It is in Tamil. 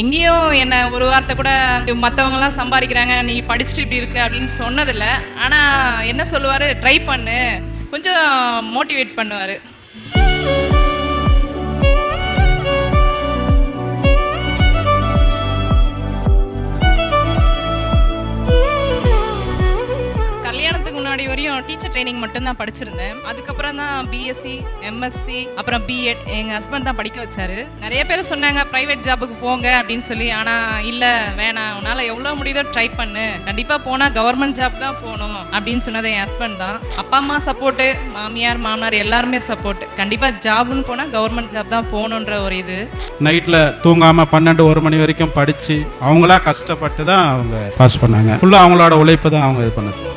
எங்கேயும் என்ன ஒரு வார்த்தை கூட மற்றவங்கலாம் சம்பாதிக்கிறாங்க நீ படிச்சுட்டு இப்படி இருக்க அப்படின்னு சொன்னதில்ல. ஆனால் என்ன சொல்லுவார்? ட்ரை பண்ணு. கொஞ்சம் மோட்டிவேட் பண்ணுவார். முன்னாடி வரையும் டீச்சர் ட்ரைனிங் மட்டும் தான் படிச்சிருந்தேன். அதுக்கப்புறம் தான் பிஎஸ்சி எம்எஸ்சி அப்புறம் பிஎட் எங்க ஹஸ்பண்ட் தான் படிக்க வச்சாரு. நிறைய பேர் சொன்னாங்க பிரைவேட் ஜாபுக்கு போங்க அப்படின்னு சொல்லி. ஆனா இல்ல வேணாம். உன்னால எவ்வளவு முடியுதோ ட்ரை பண்ணு. கண்டிப்பா போனா கவர்மெண்ட் ஜாப் தான் போகணும் அப்படின்னு சொன்னது என் ஹஸ்பண்ட் தான். அப்பா அம்மா சப்போர்ட்டு மாமியார் மாமனார் எல்லாருமே சப்போர்ட் கண்டிப்பா ஜாப்னு போனா கவர்மெண்ட் ஜாப் தான் போகணுன்ற ஒரு இது. நைட்டில் தூங்காமல் பன்னெண்டு ஒரு மணி வரைக்கும் படித்து அவங்களா கஷ்டப்பட்டு தான் அவங்க பாஸ் பண்ணாங்க. ஃபுல்லாக அவங்களோட உழைப்பு தான் அவங்க இது பண்ணது.